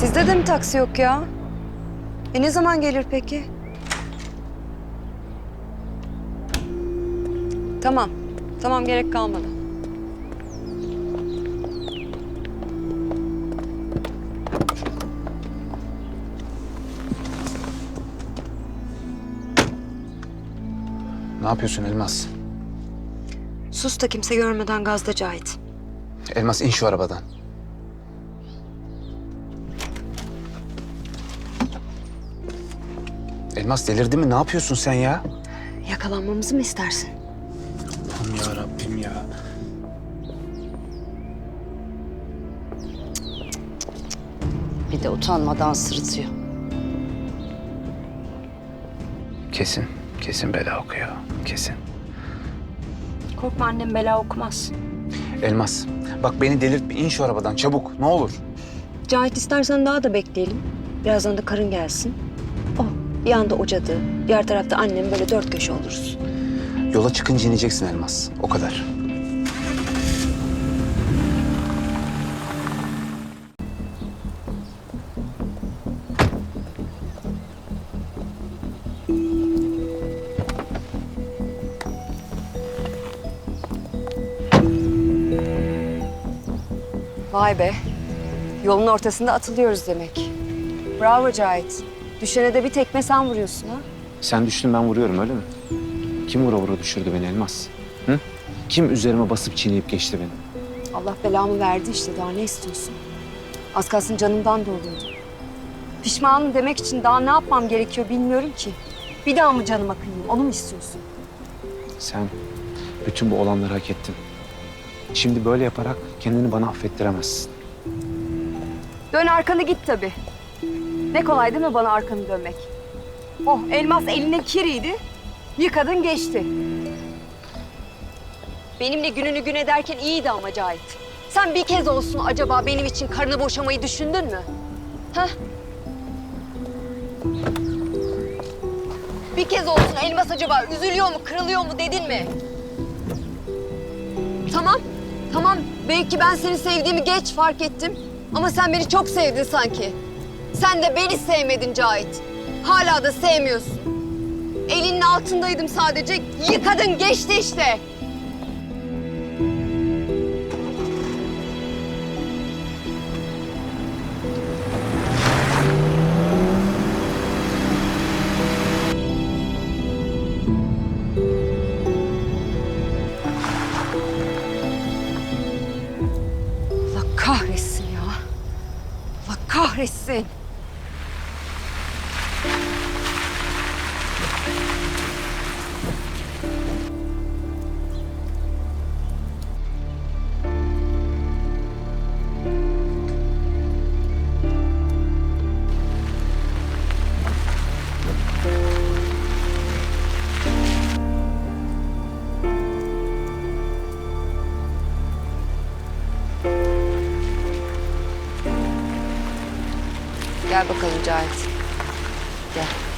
Sizde de mi taksi yok ya? E ne zaman gelir peki? Tamam. Tamam gerek kalmadı. Ne yapıyorsun Elmas? Sus da kimse görmeden gazda Cahit. Elmas in şu arabadan. Elmas delirdi mi? Ne yapıyorsun sen ya? Yakalanmamızı mı istersin? Aman ya Rabbim ya. Bir de utanmadan sırıtıyor. Kesin, kesin bela okuyor. Kesin. Korkma annem bela okumaz. Elmas, bak beni delirtme. İn şu arabadan çabuk. Ne olur. Cahit istersen daha da bekleyelim. Birazdan da karın gelsin. Oh, bir anda o cadı, diğer tarafta annem böyle dört köşe oluruz. Yola çıkınca ineceksin Elmas. O kadar. Vay be. Yolun ortasında atılıyoruz demek. Bravo Cahit. Düşene de bir tekme sen vuruyorsun ha. Sen düştün ben vuruyorum öyle mi? Kim vura vura düşürdü beni Elmas? Hı? Kim üzerime basıp çiğneyip geçti beni? Allah belamı verdi işte daha ne istiyorsun? Az kalsın canımdan da oluyordu. Pişmanım demek için daha ne yapmam gerekiyor bilmiyorum ki. Bir daha mı canıma kıyayım onu mu istiyorsun? Sen bütün bu olanları hak ettin. Şimdi böyle yaparak kendini bana affettiremezsin. Dön arkanı git tabii. Ne kolay değil mi bana arkanı dönmek? Oh elmas eline kiriydi. Yıkadın geçti. Benimle gününü gün ederken iyiydi ama Cahit. Sen bir kez olsun acaba benim için karını boşamayı düşündün mü? Heh? Bir kez olsun elmas acaba üzülüyor mu, kırılıyor mu dedin mi? Tamam, tamam. Belki ben seni sevdiğimi geç fark ettim. Ama sen beni çok sevdin sanki. Sen de beni sevmedin Cahit. Hala da sevmiyorsun. Elinin altındaydım sadece. Yıkadın geçti işte. Allah kahretsin ya. Allah kahretsin. Gel bakalım Cahit. Gel.